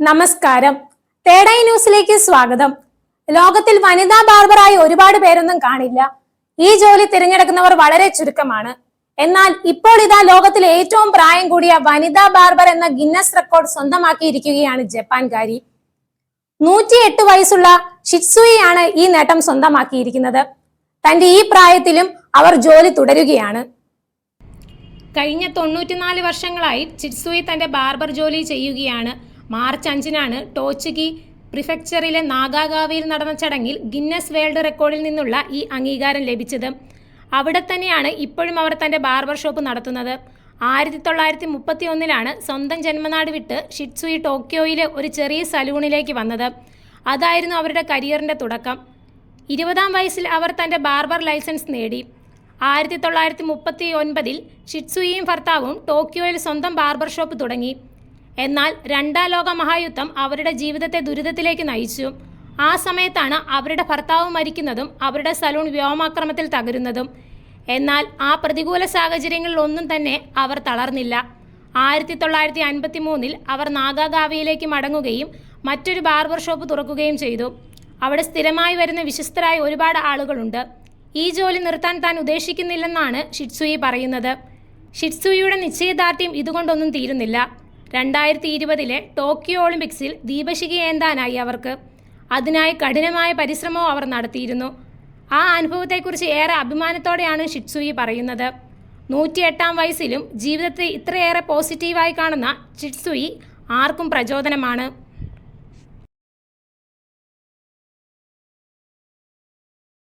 നമസ്കാരം. തേടൈ ന്യൂസിലേക്ക് സ്വാഗതം. ലോകത്തിൽ വനിതാ ബാർബറായി ഒരുപാട് പേരൊന്നും കാണില്ല. ഈ ജോലി തിരഞ്ഞെടുക്കുന്നവർ വളരെ ചുരുക്കമാണ്. എന്നാൽ ഇപ്പോൾ ഇതാ ലോകത്തിൽ ഏറ്റവും പ്രായം കൂടിയ വനിതാ ബാർബർ എന്ന ഗിന്നസ് റെക്കോർഡ് സ്വന്തമാക്കിയിരിക്കുകയാണ് ജപ്പാൻകാരി. നൂറ്റിയെട്ട് വയസ്സുള്ള ഷിറ്റ്സുയിയാണ് ഈ നേട്ടം സ്വന്തമാക്കിയിരിക്കുന്നത്. തന്റെ ഈ പ്രായത്തിലും അവർ ജോലി തുടരുകയാണ്. കഴിഞ്ഞ തൊണ്ണൂറ്റിനാല് വർഷങ്ങളായി ചിറ്റ്സുയി തന്റെ ബാർബർ ജോലി ചെയ്യുകയാണ്. മാർച്ച് അഞ്ചിനാണ് ടോച്ചുകി പ്രിഫെക്ചറിലെ നാഗാഗാവിയിൽ നടന്ന ചടങ്ങിൽ ഗിന്നസ് വേൾഡ് റെക്കോർഡിൽ നിന്നുള്ള ഈ അംഗീകാരം ലഭിച്ചത്. അവിടെ തന്നെയാണ് ഇപ്പോഴും അവർ തന്റെ ബാർബർ ഷോപ്പ് നടത്തുന്നത്. ആയിരത്തി തൊള്ളായിരത്തി മുപ്പത്തി ഒന്നിലാണ് സ്വന്തം ജന്മനാട് വിട്ട് ഷിറ്റ്സുയി ടോക്കിയോയിലെ ഒരു ചെറിയ സലൂണിലേക്ക് വന്നത്. അതായിരുന്നു അവരുടെ കരിയറിന്റെ തുടക്കം. ഇരുപതാം വയസ്സിൽ അവർ തന്റെ ബാർബർ ലൈസൻസ് നേടി. ആയിരത്തി തൊള്ളായിരത്തി മുപ്പത്തി ഒൻപതിൽ ഷിറ്റ്സുയിയും ഭർത്താവും ടോക്കിയോയിൽ സ്വന്തം ബാർബർ ഷോപ്പ് തുടങ്ങി. എന്നാൽ രണ്ടാം ലോക മഹായുദ്ധം അവരുടെ ജീവിതത്തെ ദുരിതത്തിലേക്ക് നയിച്ചു. ആ സമയത്താണ് അവരുടെ ഭർത്താവ് മരിക്കുന്നതും അവരുടെ സലൂൺ വ്യോമാക്രമത്തിൽ തകരുന്നതും. എന്നാൽ ആ പ്രതികൂല സാഹചര്യങ്ങളിലൊന്നും തന്നെ അവർ തളർന്നില്ല. ആയിരത്തി തൊള്ളായിരത്തി അൻപത്തി മൂന്നിൽ അവർ നാഗാഗാവിയിലേക്ക് മടങ്ങുകയും മറ്റൊരു ബാർബർ ഷോപ്പ് തുറക്കുകയും ചെയ്തു. അവിടെ സ്ഥിരമായി വരുന്ന വിശ്വസ്തരായ ഒരുപാട് ആളുകളുണ്ട്. ഈ ജോലി നിർത്താൻ താൻ ഉദ്ദേശിക്കുന്നില്ലെന്നാണ് ഷിറ്റ്സുയി പറയുന്നത്. ഷിറ്റ്സുയിയുടെ നിശ്ചയദാർഢ്യം ഇതുകൊണ്ടൊന്നും തീരുന്നില്ല. രണ്ടായിരത്തി ഇരുപതിലെ ടോക്കിയോ ഒളിമ്പിക്സിൽ ദീപശിഖ ഏന്താനായി അവർക്ക്? അതിനായി കഠിനമായ പരിശ്രമവും അവർ നടത്തിയിരുന്നു. ആ അനുഭവത്തെക്കുറിച്ച് ഏറെ അഭിമാനത്തോടെയാണ് ഷിറ്റ്സുയി പറയുന്നത്. നൂറ്റിയെട്ടാം വയസ്സിലും ജീവിതത്തെ ഇത്രയേറെ പോസിറ്റീവായി കാണുന്ന ഷിറ്റ്സുയി ആർക്കും പ്രചോദനമാണ്.